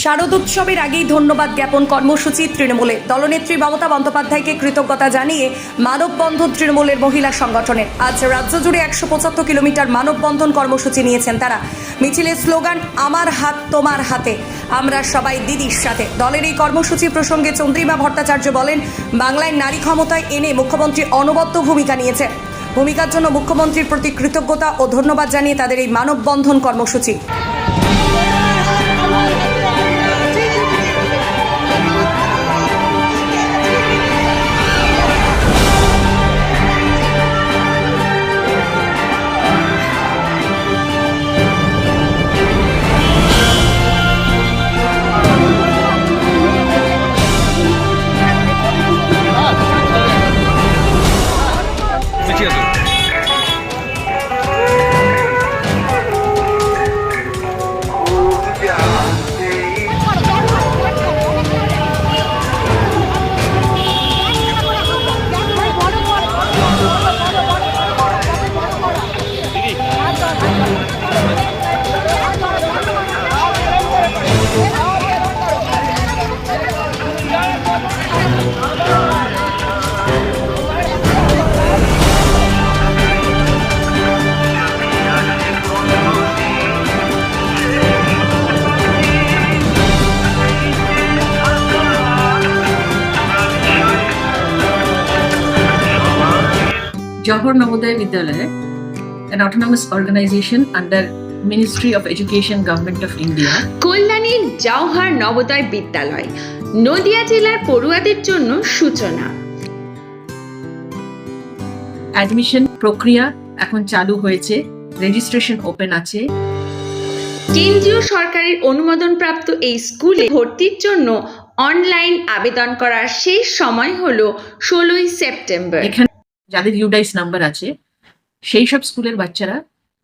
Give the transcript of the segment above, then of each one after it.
শারদোৎসবের আগেই ধন্যবাদ জ্ঞাপন কর্মসূচি তৃণমূলে। দলনেত্রী মমতা বন্দ্যোপাধ্যায়কে কৃতজ্ঞতা জানিয়ে মানববন্ধন তৃণমূলের মহিলা সংগঠনের। আজ রাজ্য জুড়ে একশো পঁচাত্তর কিলোমিটার মানববন্ধন কর্মসূচি নিয়েছেন তারা। মিছিলের স্লোগান, আমার হাত তোমার হাতে। আমরা সবাই দিদির সাথে। দলের এই কর্মসূচি প্রসঙ্গে চন্দ্রিমা ভট্টাচার্য বলেন, বাংলায় নারী ক্ষমতায় এনে মুখ্যমন্ত্রী অনবদ্য ভূমিকা নিয়েছে ভূমিকার জন্য মুখ্যমন্ত্রীর প্রতি কৃতজ্ঞতা ও ধন্যবাদ জানিয়ে তাদের এই মানববন্ধন কর্মসূচি। Jawahar Navodaya Vidyalaya an autonomous organisation under Ministry of Education, Government of India, কল্যাণীর জওহার নবোদয় বিদ্যালয় নদিয়া জেলার পড়ুয়াদের জন্য সূচনা। অ্যাডমিশন প্রক্রিয়া এখন চালু হয়েছে রেজিস্ট্রেশন ওপেন আছে। কেন্দ্রীয় সরকারের অনুমোদনপ্রাপ্ত এই স্কুলে ভর্তির জন্য অনলাইন আবেদন করার শেষ সময় হলো ষোলোই সেপ্টেম্বর। এখানে যাদের ইউডাইস নাম্বার আছে সেই সব স্কুলের বাচ্চারা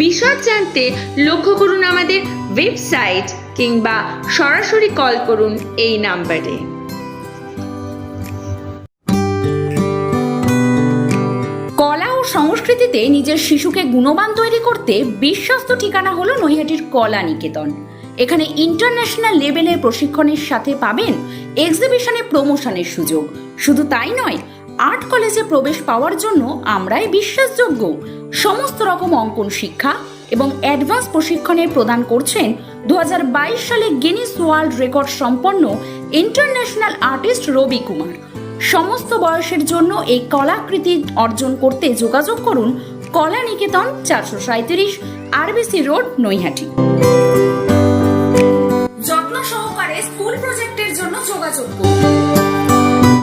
বিশদ জানতে লক্ষ্য করুন আমাদের ওয়েবসাইট কিংবা সরাসরি কল করুন এই নাম্বারে। কলা ও সংস্কৃতিতে নিজের শিশুকে গুণবান তৈরি করতে বিশ্বস্ত ঠিকানা হলো নৈহাটির কলা নিকেতন। এখানে ইন্টারন্যাশনাল লেভেলের প্রশিক্ষণের সাথে পাবেন এক্সিবিশনে প্রমোশনের সুযোগ। শুধু তাই নয় আর্ট কলেজে প্রবেশ পাওয়ার জন্য আমরাই বিশ্বাসযোগ্য। সমস্ত রকম অঙ্কন শিক্ষা এবং অ্যাডভান্স প্রশিক্ষণের প্রদান করছেন দুহাজার বাইশ সালে গিনিস ওয়ার্ল্ড রেকর্ড সম্পন্ন ইন্টারন্যাশনাল আর্টিস্ট রবি কুমার। সমস্ত বয়সের জন্য এই কলাকৃতি অর্জন করতে যোগাযোগ করুন কলা নিকেতন চারশো সাঁত্রিশ আরবিসি রোড, নৈহাটি। যত্ন সহকারে স্কুল প্রজেক্টের জন্য যোগাযোগ করুন।